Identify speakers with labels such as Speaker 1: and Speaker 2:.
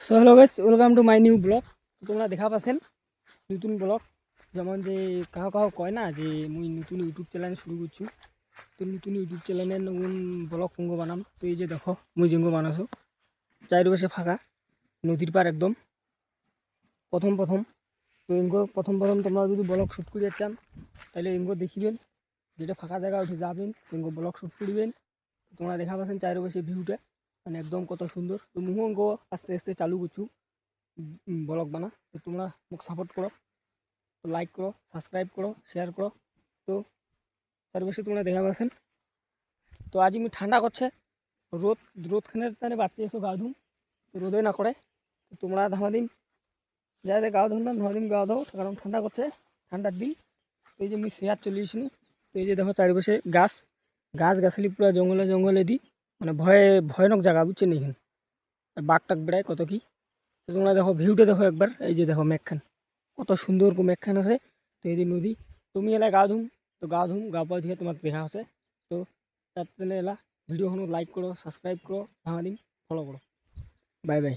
Speaker 1: So hello guys welcome to my new blog তোমরা দেখা পাচ্ছেন নতুন ব্লগ যেমন যে কাহ কাহ কয় না যে মুই নতুন ইউটিউব চ্যানেল শুরু করছি। তো নতুন ইউটিউব চ্যানেলে নতুন ব্লগ কোঙ্গ বানাম? তো এই যে দেখো, মুই যেঙ্গ বানাছো। চারিপাশে ফাঁকা, নদীর পার একদম। প্রথম প্রথম। তো এঙ্গো প্রথম প্রথম তোমরা যদি ব্লগ শ্যুট করে চান তাহলে এঙ্গো দেখিবেন, যেটা ফাঁকা জায়গা উঠে যাবেন, এঙ্গো ব্লগ শ্যুট করবেন। তোমরা দেখা পাচ্ছেন চারিপাশে ভিউটা মানে একদম কত সুন্দর। তো মুহঙ্গ আস্তে আস্তে চালু করছু। ব্লগ বানা তো তোমরা মোক সাপোর্ট করো। তো লাইক করো সাবস্ক্রাইব করো শেয়ার করো। তো তার বেশি তোমরা দেখা পাচ্ছেন তো আজ আমি ঠান্ডা করছে। রোদ রোদখানের তানে বাচ্চা এসো গা ধুম। রোদে না করে। তো তোমরা ধামা দিন যা যা গা ধুন না, ধামা দিন গা দাও কারণ ঠান্ডা করছে ঠান্ডার দিন। এই যে আমি শেয়ার চলে এসিনি তো এই যে দেখো চারিপাশে গাছ। গাছ, গাছালি পুরো জঙ্গলে জঙ্গলে দিই মানে ভয়ে, ভয়ানক জায়গা, বুঝছেন আর বাঘ টাক বেড়ায় কত কি? তোমরা দেখো, ভিউটা দেখো একবার, এই যে দেখো মেঘখান। কত সুন্দর মেঘখান আছে। তো এই যে নদী, তুমি এলা গা ধুম, তো গা ধুম, গা পা ধুয়ে তোমার দেখা আছে তো তার এলা ভিডিওখনো লাইক করো সাবস্ক্রাইব করো, ভাঙা দিন ফলো করো। Bye bye